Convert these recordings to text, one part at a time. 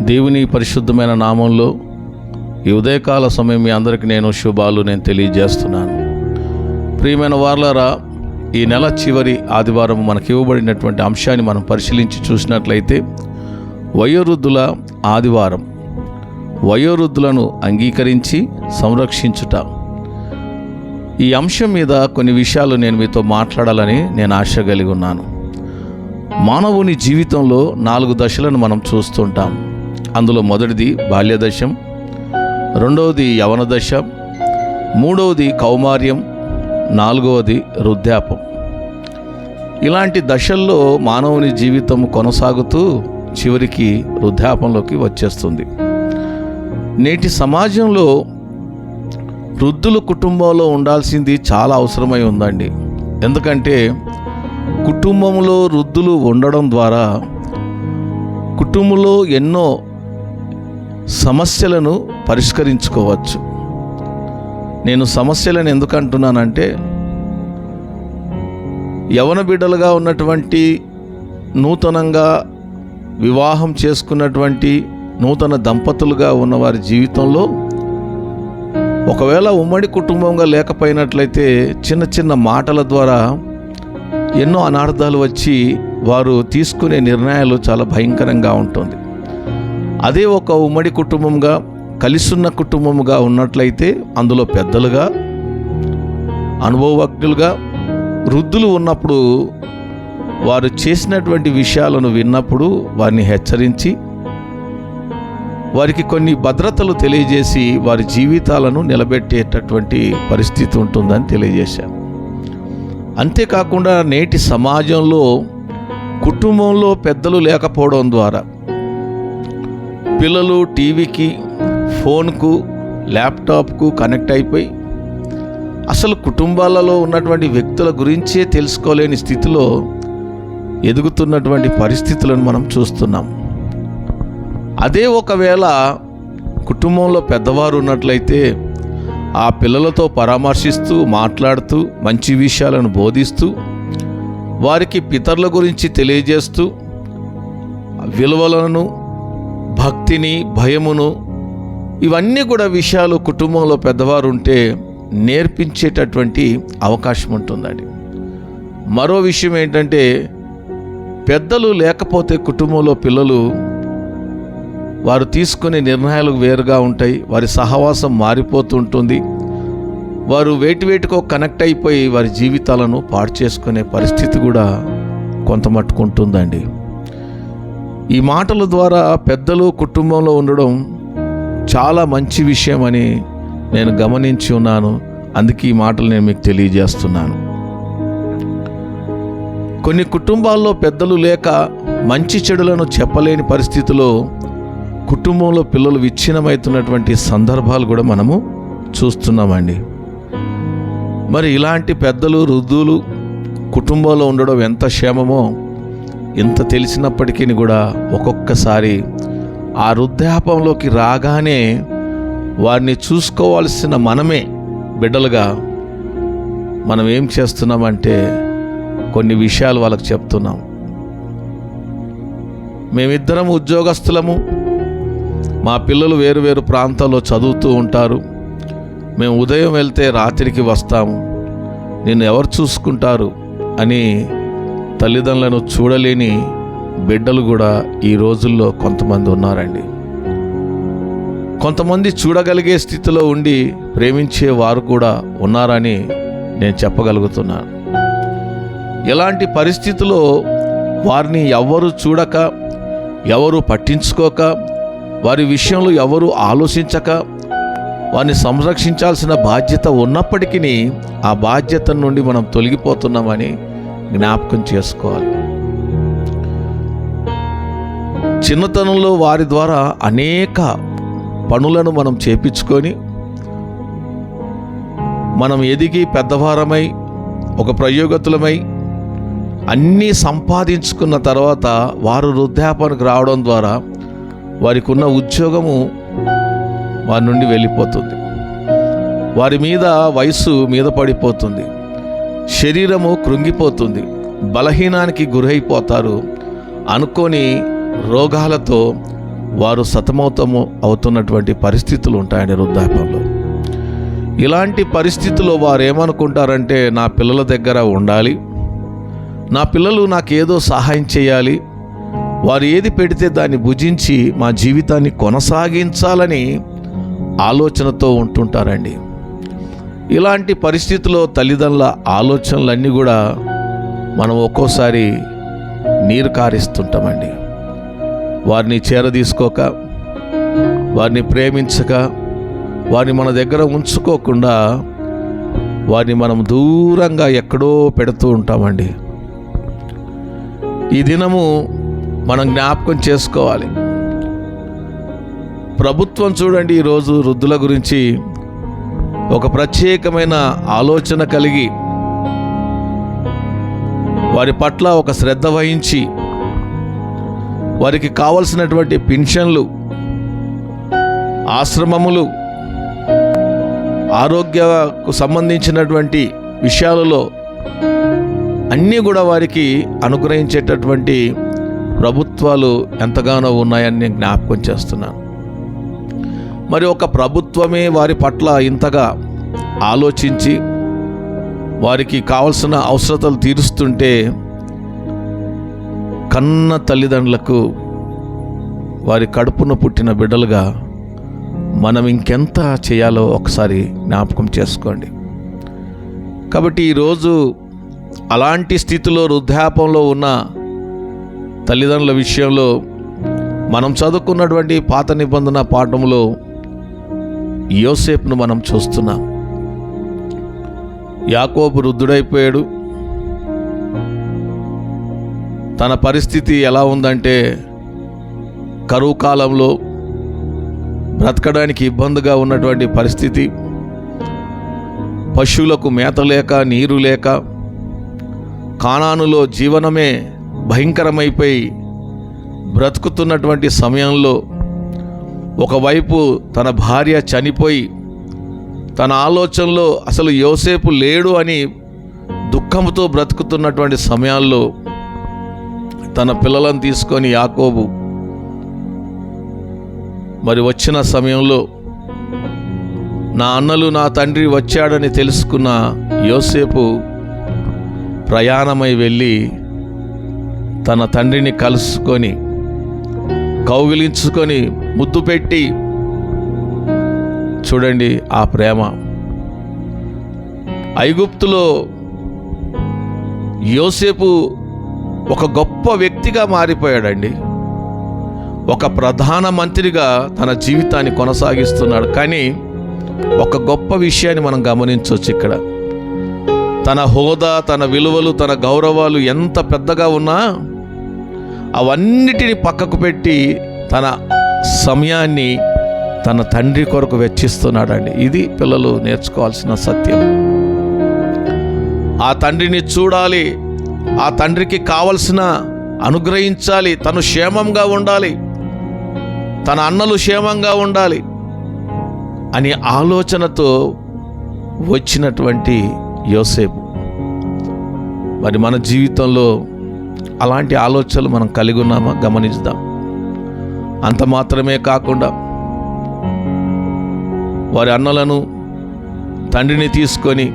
దేవుని పరిశుద్ధమైన నామంలో ఈ ఉదయకాల సమయం మీ అందరికీ నేను శుభాలు నేను తెలియజేస్తున్నాను. ప్రియమైన వార్లారా ఈ నెల చివరి ఆదివారం మనకి ఇవ్వబడినటువంటి అంశాన్ని మనం పరిశీలించి చూసినట్లయితే వయోవృద్ధుల ఆదివారం. వయోవృద్ధులను అంగీకరించి సంరక్షించుట. ఈ అంశం మీద కొన్ని విషయాలు నేను మీతో మాట్లాడాలని నేను ఆశ కలిగి ఉన్నాను. మానవుని జీవితంలో నాలుగు దశలను మనం చూస్తుంటాం. అందులో మొదటిది బాల్యదశం రెండవది యవన దశ మూడవది కౌమార్యం నాలుగవది వృద్ధాపం ఇలాంటి దశల్లో మానవుని జీవితం కొనసాగుతూ చివరికి వృద్ధాపంలోకి వచ్చేస్తుంది. నేటి సమాజంలో వృద్ధుల కుటుంబంలో ఉండాల్సింది చాలా అవసరమై ఉందండి. ఎందుకంటే కుటుంబంలో వృద్ధులు ఉండడం ద్వారా కుటుంబంలో ఎన్నో సమస్యలను పరిష్కరించుకోవచ్చు. నేను సమస్యలను ఎందుకు అంటున్నానంటే యవన బిడ్డలుగా ఉన్నటువంటి నూతనంగా వివాహం చేసుకున్నటువంటి నూతన దంపతులుగా ఉన్నవారి జీవితంలో ఒకవేళ ఉమ్మడి కుటుంబంగా లేకపోయినట్లయితే చిన్న చిన్న మాటల ద్వారా ఎన్నో అనార్థాలు వచ్చి వారు తీసుకునే నిర్ణయాలు చాలా భయంకరంగా ఉంటుంది. అదే ఒక ఉమ్మడి కుటుంబంగా కలిసున్న కుటుంబముగా ఉన్నట్లయితే అందులో పెద్దలుగా అనుభవజ్ఞులుగా వృద్ధులు ఉన్నప్పుడు వారు చేసినటువంటి విషయాలను విన్నప్పుడు వారిని హెచ్చరించి వారికి కొన్ని భద్రతలు తెలియజేసి వారి జీవితాలను నిలబెట్టేటటువంటి పరిస్థితి ఉంటుందని తెలియజేశాను అంతేకాకుండా నేటి సమాజంలో కుటుంబంలో పెద్దలు లేకపోవడం ద్వారా పిల్లలు టీవీకి ఫోన్కు ల్యాప్టాప్కు కనెక్ట్ అయిపోయి అసలు కుటుంబాలలో ఉన్నటువంటి వ్యక్తుల గురించే తెలుసుకోలేని స్థితిలో ఎదుగుతున్నటువంటి పరిస్థితులను మనం చూస్తున్నాం. అదే ఒకవేళ కుటుంబంలో పెద్దవారు ఉన్నట్లయితే ఆ పిల్లలతో పరామర్శిస్తూ మాట్లాడుతూ మంచి విషయాలను బోధిస్తూ వారికి పితరుల గురించి తెలియజేస్తూ విలువలను భక్తిని భయమును ఇవన్నీ కూడా విషయాలు కుటుంబంలో పెద్దవారు ఉంటే నేర్పించేటటువంటి అవకాశం ఉంటుందండి మరో విషయం ఏంటంటే పెద్దలు లేకపోతే కుటుంబంలో పిల్లలు వారు తీసుకునే నిర్ణయాలు వేరుగా ఉంటాయి వారి సహవాసం మారిపోతుంటుంది వారు వేటి వేటికో కనెక్ట్ అయిపోయి వారి జీవితాలను పాడు చేసుకునే పరిస్థితి కూడా కొంత మట్టుకుంటుందండి ఉంటుందండి ఈ మాటల ద్వారా పెద్దలు కుటుంబంలో ఉండడం చాలా మంచి విషయం అని నేను గమనించి ఉన్నాను. అందుకే ఈ మాటలు నేను మీకు తెలియజేస్తున్నాను. కొన్ని కుటుంబాల్లో పెద్దలు లేక మంచి చెడులను చెప్పలేని పరిస్థితిలో కుటుంబంలో పిల్లలు విచ్ఛిన్నమవుతున్నటువంటి సందర్భాలు కూడా మనము చూస్తున్నామండి. మరి ఇలాంటి పెద్దలు వృద్ధులు కుటుంబంలో ఉండడం ఎంత క్షేమమో ఇంత తెలిసినప్పటికీ కూడా ఒక్కొక్కసారి ఆ వృద్ధాపంలోకి రాగానే వారిని చూసుకోవాల్సిన మనమే బిడ్డలుగా మనం ఏం చేస్తున్నామంటే కొన్ని విషయాలు వాళ్ళకి చెప్తున్నాం. మేమిద్దరం ఉద్యోగస్తులము. మా పిల్లలు వేరు వేరు ప్రాంతాల్లో చదువుతూ ఉంటారు. మేము ఉదయం వెళ్తే రాత్రికి వస్తాము. నిన్ను ఎవరు చూసుకుంటారు అని తల్లిదండ్రులను చూడలేని బిడ్డలు కూడా ఈ రోజుల్లో కొంతమంది ఉన్నారండి. కొంతమంది చూడగలిగే స్థితిలో ఉండి ప్రేమించే వారు కూడా ఉన్నారని నేను చెప్పగలుగుతున్నాను ఇలాంటి పరిస్థితిలో వారిని ఎవరు చూడక ఎవరు పట్టించుకోక వారి విషయంలో ఎవరు ఆలోచించక వారిని సంరక్షించాల్సిన బాధ్యత ఉన్నప్పటికీ ఆ బాధ్యత నుండి మనం తొలగిపోతున్నామని జ్ఞాపకం చేసుకోవాలి. చిన్నతనంలో వారి ద్వారా అనేక పనులను మనం చేపించుకొని మనం ఎదిగి పెద్దవారమై ఒక ప్రయోగతులమై అన్నీ సంపాదించుకున్న తర్వాత వారు వృద్ధాపనకు రావడం ద్వారా వారికి ఉన్న ఉద్యోగము వారి నుండి వెళ్ళిపోతుంది. వారి మీద వయసు మీద పడిపోతుంది. శరీరము కృంగిపోతుంది బలహీనానికి గురైపోతారు. అనుకోని రోగాలతో వారు సతమతము అవుతున్నటువంటి పరిస్థితులు ఉంటాయండి వృద్ధాప్యంలో. ఇలాంటి పరిస్థితుల్లో వారు ఏమనుకుంటారంటే నా పిల్లల దగ్గర ఉండాలి నా పిల్లలు నాకేదో సహాయం చేయాలి వారు ఏది పెడితే దాన్ని భుజించి మా జీవితాన్ని కొనసాగించాలని ఆలోచనతో ఉంటుంటారండి. ఇలాంటి పరిస్థితుల్లో తల్లిదండ్రుల ఆలోచనలన్నీ కూడా మనం ఒక్కోసారి నీరు కారిస్తుంటామండి. వారిని చేరదీసుకోక వారిని ప్రేమించక వారిని మన దగ్గర ఉంచుకోకుండా వారిని మనం దూరంగా ఎక్కడో పెడుతూ ఉంటామండి. ఈ దినము మనం జ్ఞాపకం చేసుకోవాలి. ప్రభుత్వం చూడండి ఈరోజు వృద్ధుల గురించి ఒక ప్రత్యేకమైన ఆలోచన కలిగి వారి పట్ల ఒక శ్రద్ధ వహించి వారికి కావలసినటువంటి పింఛన్లు ఆశ్రమములు ఆరోగ్యకు సంబంధించినటువంటి విషయాలలో అన్నీ కూడా వారికి అనుగ్రహించేటటువంటి ప్రభుత్వాలు ఎంతగానో ఉన్నాయని నేను జ్ఞాపకం చేస్తున్నాను. మరి ఒక ప్రభుత్వం ప్రభుత్వమే వారి పట్ల ఇంతగా ఆలోచించి వారికి కావలసిన అవసరతలు తీరుస్తుంటే కన్న తల్లిదండ్రులకు వారి కడుపున పుట్టిన బిడ్డలుగా మనం ఇంకెంత చేయాలో ఒకసారి జ్ఞాపకం చేసుకోండి. కాబట్టి ఈరోజు అలాంటి స్థితిలో వృద్ధాపంలో ఉన్న తల్లిదండ్రుల విషయంలో మనం చదువుకున్నటువంటి పాత నిబంధన పాఠంలో యోసేపును మనం చూస్తున్నాం. యాకోబు వృద్ధుడైపోయాడు. తన పరిస్థితి ఎలా ఉందంటే కరువు కాలంలో బ్రతకడానికి ఇబ్బందిగా ఉన్నటువంటి పరిస్థితి. పశువులకు మేత లేక నీరు లేక కానానులో జీవనమే భయంకరమైపోయి బ్రతుకుతున్నటువంటి సమయంలో ఒకవైపు తన భార్య చనిపోయి తన ఆలోచనలో అసలు యోసేపు లేడు అని దుఃఖంతో బ్రతుకుతున్నటువంటి సమయాల్లో తన పిల్లలను తీసుకొని యాకోబు మరి వచ్చిన సమయంలో నా అన్నలు నా తండ్రి వచ్చాడని తెలుసుకున్న యోసేపు ప్రయాణమై వెళ్ళి తన తండ్రిని కలుసుకొని కౌగిలించుకొని ముద్దు పెట్టి చూడండి ఆ ప్రేమ. ఐగుప్తులో యోసేపు ఒక గొప్ప వ్యక్తిగా మారిపోయాడండి. ఒక ప్రధాన మంత్రిగా తన జీవితాన్ని కొనసాగిస్తున్నాడు. కానీ ఒక గొప్ప విషయాన్ని మనం గమనించవచ్చు ఇక్కడ. తన హోదా తన విలువలు తన గౌరవాలు ఎంత పెద్దగా ఉన్నా అవన్నిటిని పక్కకు పెట్టి తన సమయాన్ని తన తండ్రి కొరకు వెచ్చిస్తున్నాడండి. ఇది పిల్లలు నేర్చుకోవాల్సిన సత్యం. ఆ తండ్రిని చూడాలి ఆ తండ్రికి కావలసిన అనుగ్రహించాలి తను క్షేమంగా ఉండాలి తన అన్నలు క్షేమంగా ఉండాలి అని ఆలోచనతో వచ్చినటువంటి యోసేపు. మరి మన జీవితంలో అలాంటి ఆలోచనలు మనం కలిగి ఉన్నామా? గమనిద్దాం అంత మాత్రమే కాకుండా వారి అన్నలను తండ్రిని తీసుకొని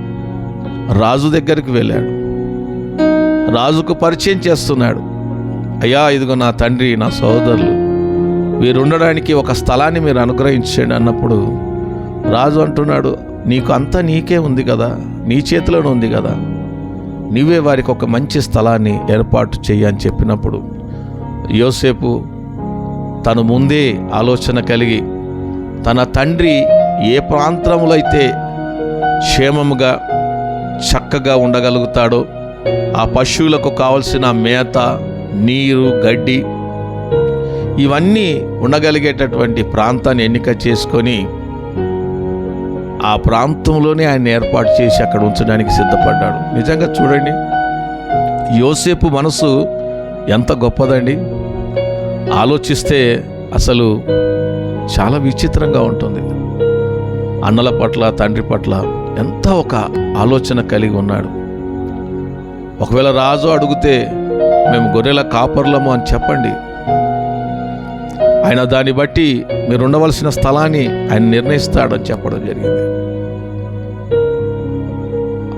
రాజు దగ్గరికి వెళ్ళాడు. రాజుకు పరిచయం చేస్తున్నాడు. అయ్యా ఇదిగో నా తండ్రి నా సోదరులు వీరు ఉండడానికి ఒక స్థలాన్ని మీరు అనుగ్రహించండి అన్నప్పుడు రాజు అంటున్నాడు నీకు అంతా నీకే ఉంది కదా నీ చేతిలోనే ఉంది కదా నీవే వారికి ఒక మంచి స్థలాన్ని ఏర్పాటు చేయని చెప్పినప్పుడు యోసేపు తను ముందే ఆలోచన కలిగి తన తండ్రి ఏ ప్రాంతంలో అయితే క్షేమముగా చక్కగా ఉండగలుగుతాడో ఆ పశువులకు కావలసిన మేత నీరు గడ్డి ఇవన్నీ ఉండగలిగేటటువంటి ప్రాంతాన్ని ఎన్నిక చేసుకొని ఆ ప్రాంతంలోనే ఆయన ఏర్పాటు చేసి అక్కడ ఉంచడానికి సిద్ధపడ్డాడు. నిజంగా చూడండి యోసేపు మనసు ఎంత గొప్పదండి. ఆలోచిస్తే అసలు చాలా విచిత్రంగా ఉంటుంది. అన్నల పట్ల తండ్రి పట్ల ఎంత ఒక ఆలోచన కలిగి ఉన్నాడు. ఒకవేళ రాజు అడిగితే మేము గొర్రెల కాపర్లము అని చెప్పండి. ఆయన దాన్ని బట్టి మీరు ఉండవలసిన స్థలాన్ని ఆయన నిర్ణయిస్తాడని చెప్పడం జరిగింది.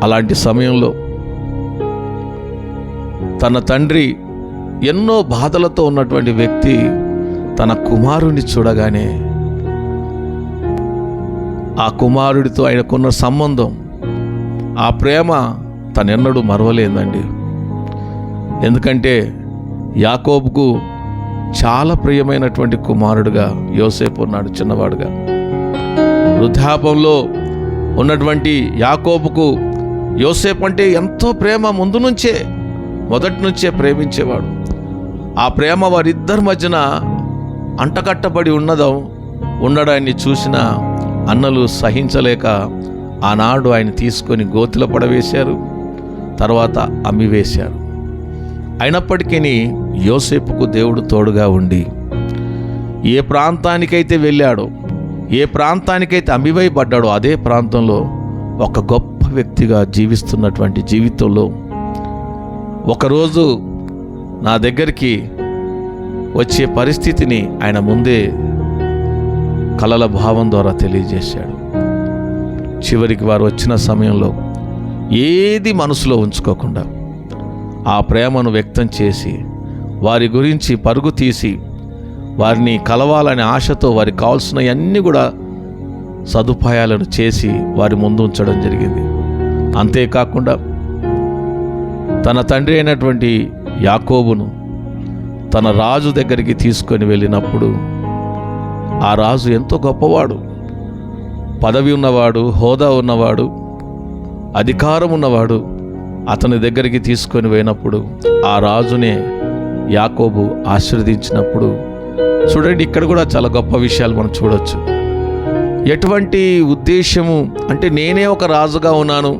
అలాంటి సమయంలో తన తండ్రి ఎన్నో బాధలతో ఉన్నటువంటి వ్యక్తి తన కుమారుని చూడగానే ఆ కుమారుడితో ఆయనకున్న సంబంధం ఆ ప్రేమ తనెన్నడూ మరవలేదండి. ఎందుకంటే యాకోబుకు చాలా ప్రియమైనటువంటి కుమారుడుగా యోసేపు ఉన్నాడు చిన్నవాడుగా. వృద్ధాపంలో ఉన్నటువంటి యాకోబుకు యోసేపు అంటే ఎంతో ప్రేమ ముందు నుంచే మొదటి నుంచే ప్రేమించేవాడు. ఆ ప్రేమ వారిద్దరి మధ్యన అంటకట్టబడి ఉన్నదం ఉండడాన్ని చూసిన అన్నలు సహించలేక ఆనాడు ఆయన తీసుకొని గోతిలో పడవేశారు తర్వాత అమ్మివేశారు. అయినప్పటికీ యోసేపుకు దేవుడు తోడుగా ఉండి ఏ ప్రాంతానికైతే వెళ్ళాడో ఏ ప్రాంతానికైతే అమ్మివేయబడ్డాడో అదే ప్రాంతంలో ఒక గొప్ప వ్యక్తిగా జీవిస్తున్నటువంటి జీవితంలో ఒకరోజు నా దగ్గరికి వచ్చే పరిస్థితిని ఆయన ముందే కలల భావం ద్వారా తెలియజేశాడు. చివరికి వారు వచ్చిన సమయంలో ఏది మనసులో ఉంచుకోకుండా ఆ ప్రేమను వ్యక్తం చేసి వారి గురించి పరుగు తీసి వారిని కలవాలనే ఆశతో వారికి కావాల్సినవన్నీ కూడా సదుపాయాలను చేసి వారి ముందు ఉంచడం జరిగింది. అంతేకాకుండా తన తండ్రి అయినటువంటి యాకోబును తన రాజు దగ్గరికి తీసుకొని వెళ్ళినప్పుడు ఆ రాజు ఎంతో గొప్పవాడు. పదవి ఉన్నవాడు హోదా ఉన్నవాడు అధికారం ఉన్నవాడు అతని దగ్గరికి తీసుకొని పోయినప్పుడు ఆ రాజునే యాకోబు ఆశీర్వదించినప్పుడు చూడండి ఇక్కడ కూడా చాలా గొప్ప విషయాలు మనం చూడవచ్చు ఎటువంటి ఉద్దేశము అంటే నేనే ఒక రాజుగా ఉన్నాను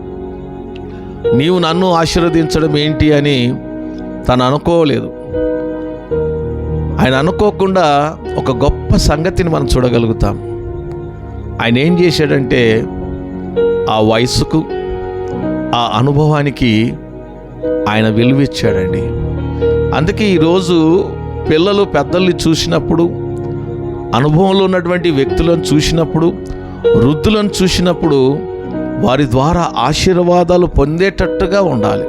నీవు నన్ను ఆశీర్వదించడం ఏంటి అని తను అనుకోలేదు. ఆయన అనుకోకుండా ఒక గొప్ప సంగతిని మనం చూడగలుగుతాం. ఆయన ఏం చేశాడంటే ఆ వయసుకు ఆ అనుభవానికి ఆయన విలువిచ్చాడండి. అందుకే ఈరోజు పిల్లలు పెద్దల్ని చూసినప్పుడు అనుభవంలో ఉన్నటువంటి వ్యక్తులను చూసినప్పుడు వృద్ధులను చూసినప్పుడు వారి ద్వారా ఆశీర్వాదాలు పొందేటట్టుగా ఉండాలి.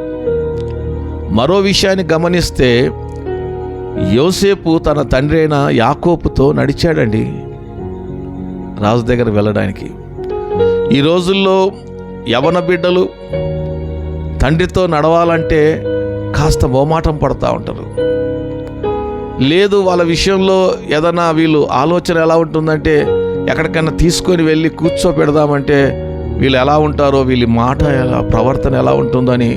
మరో విషయాన్ని గమనిస్తే యోసేపు తన తండ్రి అయిన యాకోపుతో నడిచాడండి రాజు దగ్గర వెళ్ళడానికి. ఈ రోజుల్లో యవన బిడ్డలు తండ్రితో నడవాలంటే కాస్త మోమాటం పడుతూ ఉంటారు. లేదు వాళ్ళ విషయంలో ఏదైనా వీళ్ళు ఆలోచన ఎలా ఉంటుందంటే ఎక్కడికైనా తీసుకొని వెళ్ళి కూర్చోపెడదామంటే వీళ్ళు ఎలా ఉంటారో వీళ్ళ మాట ఎలా ప్రవర్తన ఎలా ఉంటుందని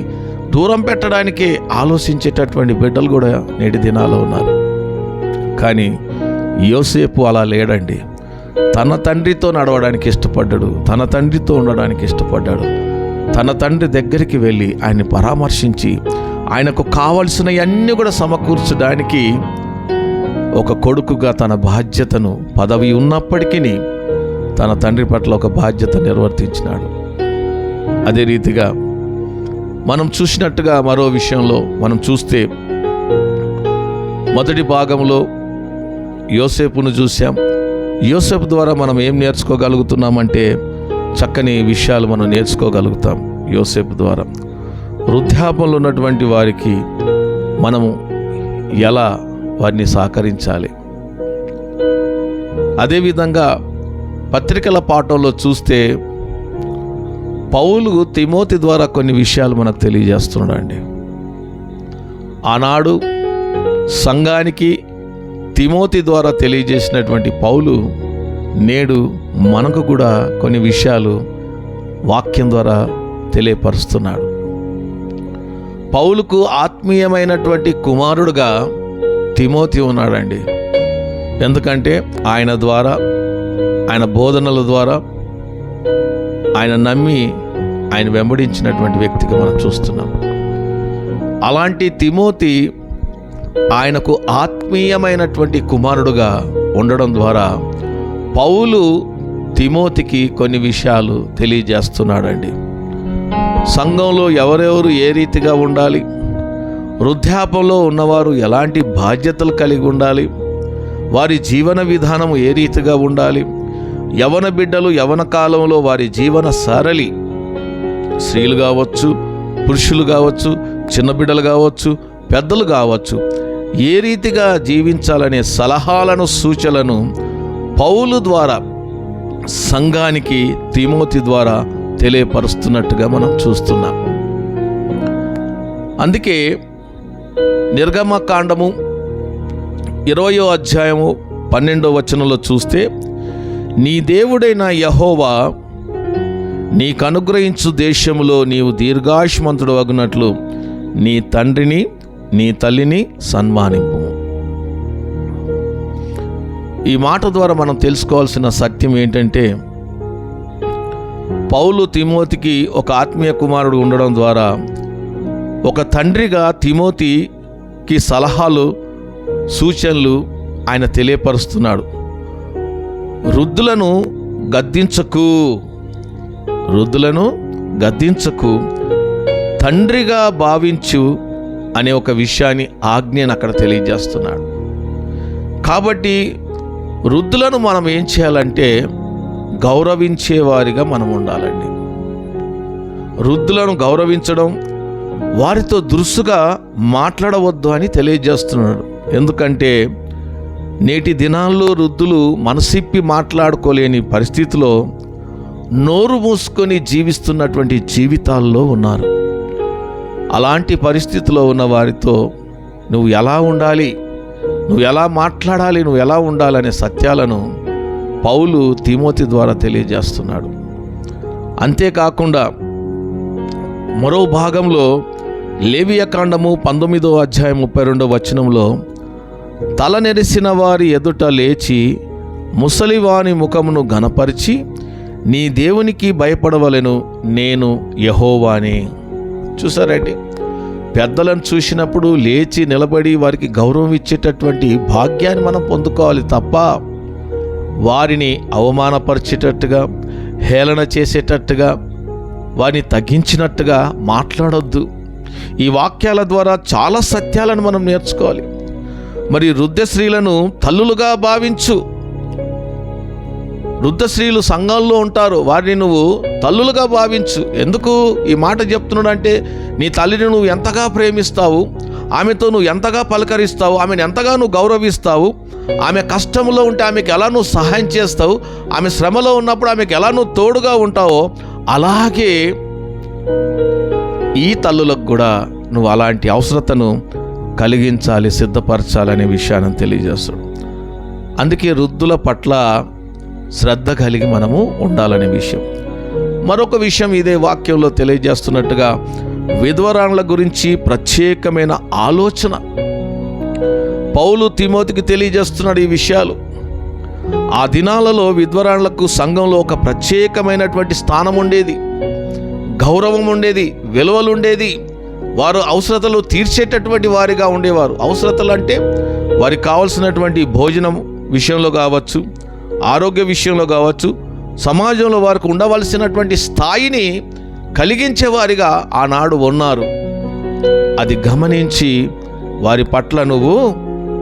దూరం పెట్టడానికి ఆలోచించేటటువంటి బిడ్డలు కూడా నేటి దినాల్లో ఉన్నారు. కానీ యోసేపు అలా లేడండి. తన తండ్రితో నడవడానికి ఇష్టపడ్డాడు. తన తండ్రితో ఉండడానికి ఇష్టపడ్డాడు. తన తండ్రి దగ్గరికి వెళ్ళి ఆయన్ని పరామర్శించి ఆయనకు కావలసినవన్నీ కూడా సమకూర్చడానికి ఒక కొడుకుగా తన బాధ్యతను పదవి ఉన్నప్పటికీ తన తండ్రి పట్ల ఒక బాధ్యత నిర్వర్తించినాడు. అదే రీతిగా మనం చూసినట్టుగా మరో విషయంలో మనం చూస్తే మొదటి భాగంలో యోసేపును చూసాం యోసెఫ్ ద్వారా మనం ఏం నేర్చుకోగలుగుతున్నామంటే చక్కని విషయాలు మనం నేర్చుకోగలుగుతాం యోసెఫ్ ద్వారా. వృద్ధాపంలో ఉన్నటువంటి వారికి మనము ఎలా వారిని సహకరించాలి? అదేవిధంగా పత్రికల పాఠంలో చూస్తే పౌలు తిమోతి ద్వారా కొన్ని విషయాలు మనకు తెలియజేస్తున్నాడండి. ఆనాడు సంఘానికి తిమోతి ద్వారా తెలియజేసినటువంటి పౌలు నేడు మనకు కూడా కొన్ని విషయాలు వాక్యం ద్వారా తెలియపరుస్తున్నాడు. పౌలుకు ఆత్మీయమైనటువంటి కుమారుడుగా తిమోతి ఉన్నాడండి. ఎందుకంటే ఆయన ద్వారా ఆయన బోధనల ద్వారా ఆయన నమ్మి ఆయన వెంబడించినటువంటి వ్యక్తిగా మనం చూస్తున్నాం. అలాంటి తిమోతి ఆయనకు ఆత్మీయమైనటువంటి కుమారుడుగా ఉండడం ద్వారా పౌలు తిమోతికి కొన్ని విషయాలు తెలియజేస్తున్నాడండి. సంఘంలో ఎవరెవరు ఏ రీతిగా ఉండాలి? వృద్ధాపంలో ఉన్నవారు ఎలాంటి బాధ్యతలు కలిగి ఉండాలి? వారి జీవన విధానం ఏ రీతిగా ఉండాలి? యవన బిడ్డలు యవన కాలంలో వారి జీవన సరళి స్త్రీలు కావచ్చు పురుషులు కావచ్చు చిన్న బిడ్డలు కావచ్చు పెద్దలు కావచ్చు. ఏ రీతిగా జీవించాలనే సలహాలను సూచనలను పౌలు ద్వారా సంఘానికి తిమోతి ద్వారా తెలియపరుస్తున్నట్టుగా మనం చూస్తున్నాం. అందుకే నిర్గమకాండము ఇరవయో అధ్యాయము పన్నెండో వచనంలో చూస్తే నీ దేవుడైన యహోవా నీకు అనుగ్రహించు దేశంలో నీవు దీర్ఘాయుష్మంతుడు అగునట్లు నీ తండ్రిని నీ తల్లిని సన్మానింపు. ఈ మాట ద్వారా మనం తెలుసుకోవాల్సిన సత్యం ఏంటంటే పౌలు తిమోతికి ఒక ఆత్మీయ కుమారుడు ఉండడం ద్వారా ఒక తండ్రిగా తిమోతికి సలహాలు సూచనలు ఆయన తెలియపరుస్తున్నాడు. వృద్ధులను గద్దించకు వృద్ధులను గద్దించకు తండ్రిగా భావించు అనే ఒక విషయాన్ని ఆజ్ఞను అక్కడ తెలియజేస్తున్నాడు. కాబట్టి వృద్ధులను మనం ఏం చేయాలంటే గౌరవించేవారిగా మనం ఉండాలండి. వృద్ధులను గౌరవించడం వారితో దురుసుగా మాట్లాడవద్దు అని తెలియజేస్తున్నాడు. ఎందుకంటే నేటి దినాల్లో వృద్ధులు మనసిప్పి మాట్లాడుకోలేని పరిస్థితిలో నోరు మూసుకొని జీవిస్తున్నటువంటి జీవితాల్లో ఉన్నారు. అలాంటి పరిస్థితిలో ఉన్న వారితో నువ్వు ఎలా ఉండాలి? నువ్వు ఎలా మాట్లాడాలి? నువ్వు ఎలా ఉండాలనే సత్యాలను పౌలు తిమోతి ద్వారా తెలియజేస్తున్నాడు. అంతేకాకుండా మరో భాగంలో లేవియకాండము పంతొమ్మిదో అధ్యాయం ముప్పై రెండో వచనంలో తల నెరిసిన వారి ఎదుట లేచి ముసలివాని ముఖమును ఘనపరిచి నీ దేవునికి భయపడవలెను నేను యహోవాని. చూసారండి పెద్దలను చూసినప్పుడు లేచి నిలబడి వారికి గౌరవం ఇచ్చేటటువంటి భాగ్యాన్ని మనం పొందుకోవాలి తప్ప వారిని అవమానపరిచేటట్టుగా హేళన చేసేటట్టుగా వారిని తగ్గించినట్టుగా మాట్లాడొద్దు. ఈ వాక్యాల ద్వారా చాలా సత్యాలను మనం నేర్చుకోవాలి. మరి వృద్ధ స్త్రీలను తల్లులుగా భావించు. వృద్ధ స్త్రీలు సంఘంలో ఉంటారు. వారిని నువ్వు తల్లులుగా భావించు. ఎందుకు ఈ మాట చెప్తున్నాడంటే నీ తల్లిని నువ్వు ఎంతగా ప్రేమిస్తావు ఆమెతో నువ్వు ఎంతగా పలకరిస్తావు ఆమెను ఎంతగా నువ్వు గౌరవిస్తావు ఆమె కష్టంలో ఉంటే ఆమెకు ఎలా నువ్వు సహాయం చేస్తావు ఆమె శ్రమలో ఉన్నప్పుడు ఆమెకు ఎలా నువ్వు తోడుగా ఉంటావో అలాగే ఈ తల్లులకు కూడా నువ్వు అలాంటి అవసరతను కలిగించాలి సిద్ధపరచాలనే విషయాన్ని తెలియజేస్తాడు అందుకే వృద్ధుల పట్ల శ్రద్ధ కలిగి మనము ఉండాలనే విషయం. మరొక విషయం ఇదే వాక్యంలో తెలియజేస్తున్నట్టుగా విధ్వరాణుల గురించి ప్రత్యేకమైన ఆలోచన. పౌలు తిమోతికి తెలియజేస్తున్నాడు ఈ విషయాలు. ఆ దినాలలో విధ్వరాణులకు సంఘంలో ఒక ప్రత్యేకమైనటువంటి స్థానం ఉండేది. గౌరవం ఉండేది విలువలు ఉండేది. వారు అవసరతలు తీర్చేటటువంటి వారిగా ఉండేవారు. అవసరతలు అంటే వారికి కావలసినటువంటి భోజనం విషయంలో కావచ్చు ఆరోగ్య విషయంలో కావచ్చు సమాజంలో వారికి ఉండవలసినటువంటి స్థాయిని కలిగించేవారిగా ఆనాడు ఉన్నారు. అది గమనించి వారి పట్ల నువ్వు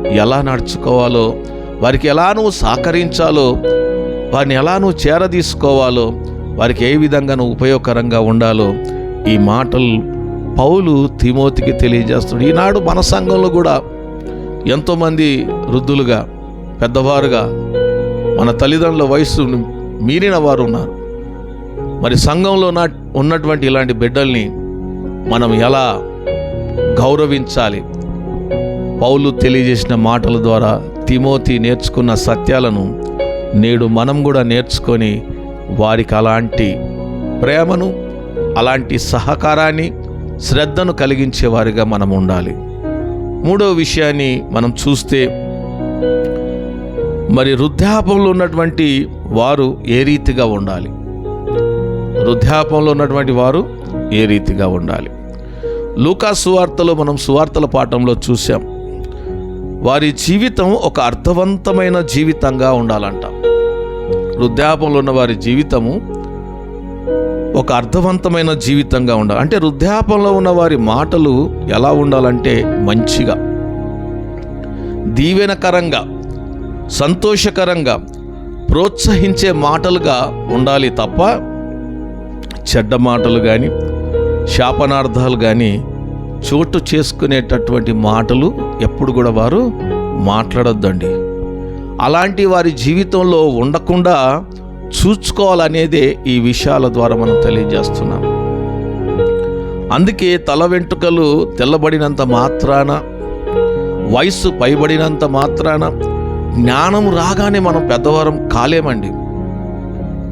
ఎలా నడుచుకోవాలో వారికి ఎలా నువ్వు సహకరించాలో వారిని ఎలా నువ్వు చేరదీసుకోవాలో వారికి ఏ విధంగా నువ్వు ఉపయోగకరంగా ఉండాలో ఈ మాటలు పౌలు తిమోతికి తెలియజేస్తున్నాడు. ఈనాడు మన సంఘంలో కూడా ఎంతోమంది వృద్ధులుగా పెద్దవారుగా మన తల్లిదండ్రుల వయస్సు మీరిన వారు ఉన్నారు. మరి సంఘంలో నా ఉన్నటువంటి ఇలాంటి బిడ్డల్ని మనం ఎలా గౌరవించాలి? పౌలు తెలియజేసిన మాటల ద్వారా తిమోతి నేర్చుకున్న సత్యాలను నేడు మనం కూడా నేర్చుకొని వారికి అలాంటి ప్రేమను అలాంటి సహకారాన్ని శ్రద్ధను కలిగించే వారిగా మనం ఉండాలి. మూడవ విషయాన్ని మనం చూస్తే మరి వృద్ధాపంలో ఉన్నటువంటి వారు ఏ రీతిగా ఉండాలి? వృద్ధాపంలో ఉన్నటువంటి వారు ఏ రీతిగా ఉండాలి? లూకా సువార్తలో మనం సువార్తల పాఠంలో చూసాం వారి జీవితం ఒక అర్థవంతమైన జీవితంగా ఉండాలంట. వృద్ధాపంలో ఉన్న వారి జీవితము ఒక అర్థవంతమైన జీవితంగా ఉండాలి. అంటే వృద్ధాపంలో ఉన్న వారి మాటలు ఎలా ఉండాలంటే మంచిగా దీవెనకరంగా సంతోషకరంగా ప్రోత్సహించే మాటలుగా ఉండాలి తప్ప చెడ్డ మాటలు కానీ శాపనార్థాలు కానీ చోటు చేసుకునేటటువంటి మాటలు ఎప్పుడు కూడా వారు మాట్లాడొద్దండి. అలాంటి వారి జీవితంలో ఉండకుండా చూసుకోవాలనేదే ఈ విషయాల ద్వారా మనం తెలియజేస్తున్నాం. అందుకే తల వెంట్రుకలు తెల్లబడినంత మాత్రాన వయస్సు పైబడినంత మాత్రాన జ్ఞానం రాగానే మనం పెద్దవారం కాలేమండి.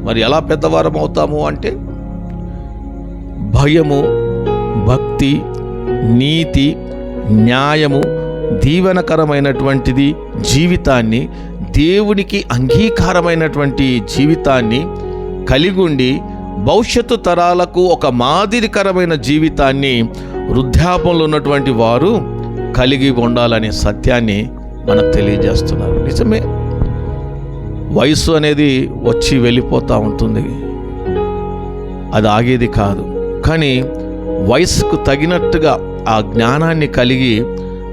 మరి ఎలా పెద్దవారం అవుతాము అంటే భయము భక్తి నీతి న్యాయము దీవెనకరమైనటువంటిది జీవితాన్ని దేవునికి అంగీకారమైనటువంటి జీవితాన్ని కలిగి ఉండి భవిష్యత్తు తరాలకు ఒక మాదిరికరమైన జీవితాన్ని వృద్ధాపంలో ఉన్నటువంటి వారు కలిగి ఉండాలనే సత్యాన్ని మనకు తెలియజేస్తున్నారు. నిజమే. వయసు అనేది వచ్చి వెళ్ళిపోతూ ఉంటుంది. అది ఆగేది కాదు. కానీ వయసుకు తగినట్టుగా ఆ జ్ఞానాన్ని కలిగి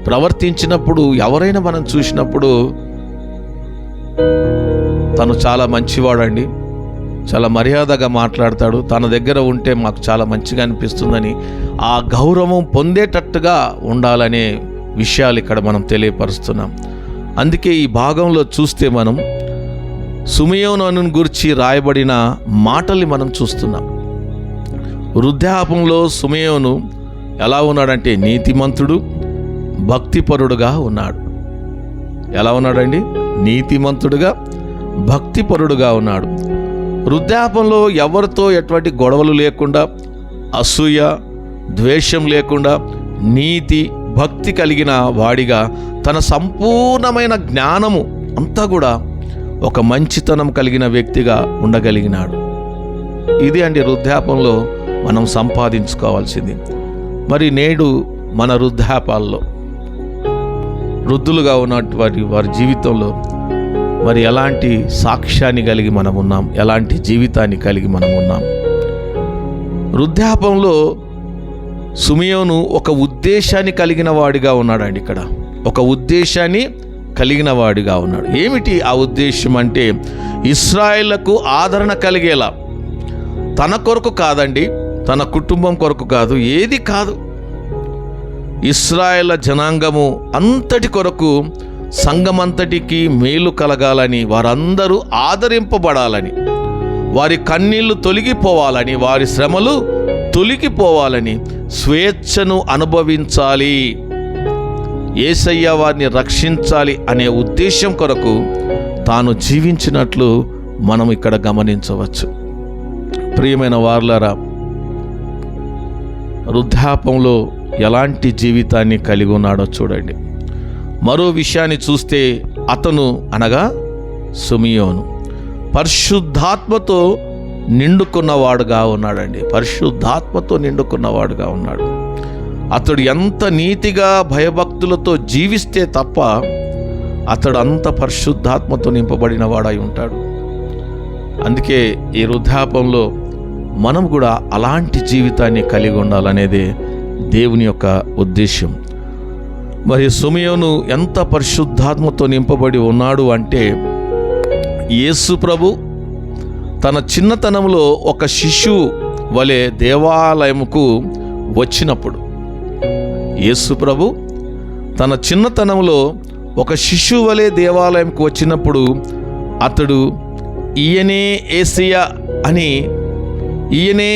ప్రవర్తించినప్పుడు ఎవరైనా మనం చూసినప్పుడు తను చాలా మంచివాడండి. చాలా మర్యాదగా మాట్లాడతాడు. తన దగ్గర ఉంటే మాకు చాలా మంచిగా అనిపిస్తుందని ఆ గౌరవం పొందేటట్టుగా ఉండాలనే విషయాలు ఇక్కడ మనం తెలియపరుస్తున్నాం. అందుకే ఈ భాగంలో చూస్తే మనం సుమయోను గురించి రాయబడిన మాటల్ని మనం చూస్తున్నాం. వృద్ధాపంలో సుమయోను ఎలా ఉన్నాడంటే నీతిమంతుడు భక్తిపరుడుగా ఉన్నాడు. ఎలా ఉన్నాడండి? నీతిమంతుడుగా భక్తిపరుడుగా ఉన్నాడు. వృద్ధాపంలో ఎవరితో ఎటువంటి గొడవలు లేకుండా అసూయ ద్వేషం లేకుండా నీతి భక్తి కలిగిన వాడిగా తన సంపూర్ణమైన జ్ఞానము అంతా కూడా ఒక మంచితనం కలిగిన వ్యక్తిగా ఉండగలిగినాడు. ఇది అండి వృద్ధాపంలో మనం సంపాదించుకోవాల్సింది. మరి నేడు మన వృద్ధాపాల్లో వృద్ధులుగా ఉన్నటువంటి వారి జీవితంలో మరి ఎలాంటి సాక్ష్యాన్ని కలిగి మనం ఉన్నాం? ఎలాంటి జీవితాన్ని కలిగి మనం ఉన్నాం? వృద్ధాపంలో సుమియోను ఒక ఉద్దేశాన్ని కలిగిన వాడిగా ఉన్నాడండి ఇక్కడ. ఒక ఉద్దేశాన్ని కలిగిన వాడిగా ఉన్నాడు. ఏమిటి ఆ ఉద్దేశం అంటే ఇస్రాయేళ్ళకు ఆదరణ కలిగేలా. తన కొరకు కాదండి తన కుటుంబం కొరకు కాదు ఏది కాదు. ఇస్రాయేల్ జనాంగము అంతటి కొరకు సంఘమంతటికి మేలు కలగాలని వారందరూ ఆదరింపబడాలని వారి కన్నీళ్ళు తొలగిపోవాలని వారి శ్రమలు తొలగిపోవాలని స్వేచ్ఛను అనుభవించాలి. ఏసయ్య వారిని రక్షించాలి అనే ఉద్దేశం కొరకు తాను జీవించినట్లు మనం ఇక్కడ గమనించవచ్చు. ప్రియమైన వార్లరా వృద్ధాపంలో ఎలాంటి జీవితాన్ని కలిగి ఉన్నాడో చూడండి. మరో విషయాన్ని చూస్తే అతను అనగా సుమియోను. పరిశుద్ధాత్మతో నిండుకున్నవాడుగా ఉన్నాడండి. పరిశుద్ధాత్మతో నిండుకున్నవాడుగా ఉన్నాడు. అతడు ఎంత నీతిగా భయభక్తులతో జీవిస్తే తప్ప అతడు అంత పరిశుద్ధాత్మతో నింపబడిన వాడై ఉంటాడు. అందుకే ఈ వృద్ధాపంలో మనం కూడా అలాంటి జీవితాన్ని కలిగి ఉండాలనేదే దేవుని యొక్క ఉద్దేశం మరి సుమయోను ఎంత పరిశుద్ధాత్మతో నింపబడి ఉన్నాడు అంటే యేసు ప్రభు తన చిన్నతనంలో ఒక శిశువు వలె దేవాలయముకు వచ్చినప్పుడు యేసు ప్రభు తన చిన్నతనంలో ఒక శిశువు వలె దేవాలయంకు వచ్చినప్పుడు అతడు ఈయనే ఏసియా అని ఈయనే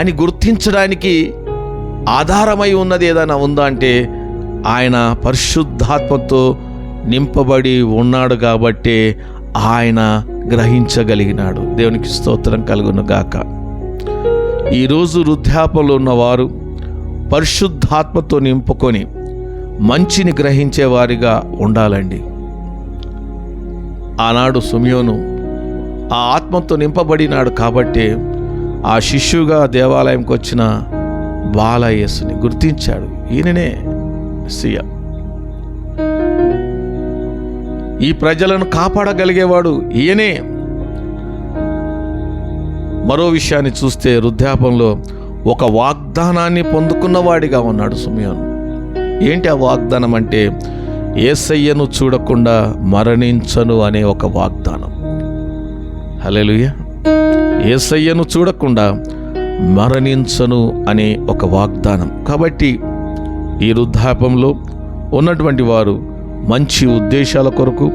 అని గుర్తించడానికి ఆధారమై ఉన్నది ఏదైనా ఉందా అంటే ఆయన పరిశుద్ధాత్మతో నింపబడి ఉన్నాడు కాబట్టే ఆయన గ్రహించగలిగినాడు. దేవునికి స్తోత్రం కలుగును గాక. ఈరోజు వృద్ధాపంలో ఉన్నవారు పరిశుద్ధాత్మతో నింపుకొని మంచిని గ్రహించేవారిగా ఉండాలండి. ఆనాడు సుమియోను ఆ ఆత్మతో నింపబడినాడు కాబట్టే ఆ శిష్యుగా దేవాలయంకి వచ్చిన బాలయేసుని గుర్తించాడు. ఈయననే సియ ఈ ప్రజలను కాపాడగలిగేవాడు ఈయనే. మరో విషయాన్ని చూస్తే వృద్ధాపంలో ఒక వాగ్దానాన్ని పొందుకున్నవాడిగా ఉన్నాడు సుమియోను. ఏంటి ఆ వాగ్దానం అంటే ఏసయ్యను చూడకుండా మరణించను అనే ఒక వాగ్దానం. హలెలుయ ఏసయ్యను చూడకుండా మరణించను అనే ఒక వాగ్దానం. కాబట్టి ఈ వృద్ధాపంలో ఉన్నటువంటి వారు మంచి ఉద్దేశాల కొరకు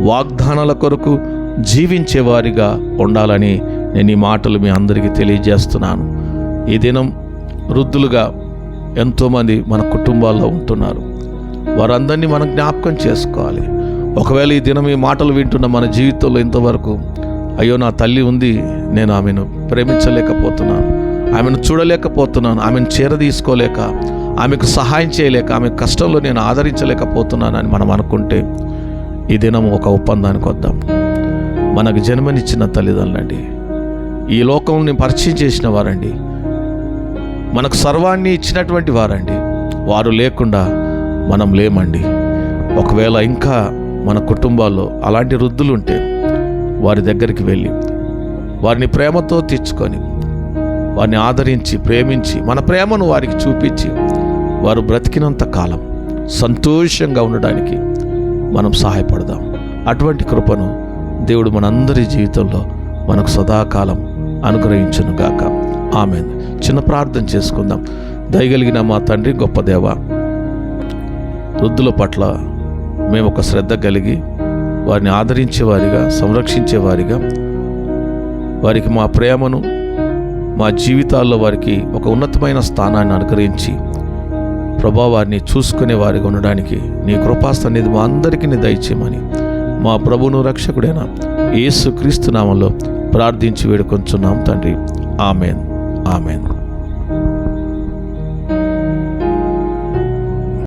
వాగ్దానాల కొరకు జీవించేవారిగా ఉండాలని నేను ఈ మాటలు మీ అందరికీ తెలియజేస్తున్నాను. ఈ దినం వృద్ధులుగా ఎంతోమంది మన కుటుంబాల్లో ఉంటున్నారు. వారందరినీ మనం జ్ఞాపకం చేసుకోవాలి. ఒకవేళ ఈ దినం ఈ మాటలు వింటున్న మన జీవితంలో ఇంతవరకు అయ్యో నా తల్లి ఉంది నేను ఆమెను ప్రేమించలేకపోతున్నాను ఆమెను చూడలేకపోతున్నాను ఆమెను చీర తీసుకోలేక ఆమెకు సహాయం చేయలేక ఆమె కష్టంలో నేను ఆదరించలేకపోతున్నానని మనం అనుకుంటే ఈ దినం ఒక ఒప్పందానికి వద్దాం. మనకు జన్మనిచ్చిన తల్లిదండ్రులండి. ఈ లోకంని పరిచయం చేసిన వారండి. మనకు సర్వాన్ని ఇచ్చినటువంటి వారండి. వారు లేకుండా మనం లేమండి. ఒకవేళ ఇంకా మన కుటుంబాల్లో అలాంటి వృద్ధులు ఉంటే వారి దగ్గరికి వెళ్ళి వారిని ప్రేమతో తెచ్చుకొని వారిని ఆదరించి ప్రేమించి మన ప్రేమను వారికి చూపించి వారు బ్రతికినంత కాలం సంతోషంగా ఉండడానికి మనం సహాయపడదాం. అటువంటి కృపను దేవుడు మనందరి జీవితంలో మనకు సదాకాలం అనుగ్రహించును గాక ఆమె చిన్న ప్రార్థన చేసుకుందాం. దయగలిగిన మా తండ్రి గొప్ప దేవ వృద్ధుల పట్ల మేము ఒక శ్రద్ధ కలిగి వారిని ఆదరించేవారిగా సంరక్షించేవారిగా వారికి మా ప్రేమను మా జీవితాల్లో వారికి ఒక ఉన్నతమైన స్థానాన్ని అనుగ్రహించి ప్రభా వారిని చూసుకునే వారిగా ఉండడానికి నీ కృపాస్తనేది మా అందరికీ దయచేయమని మా ప్రభును రక్షకుడైన యేసు క్రీస్తు నామంలో ప్రార్థించి వేడుకొంచున్నాం తండ్రి. ఆమెన్. ఆమెన్.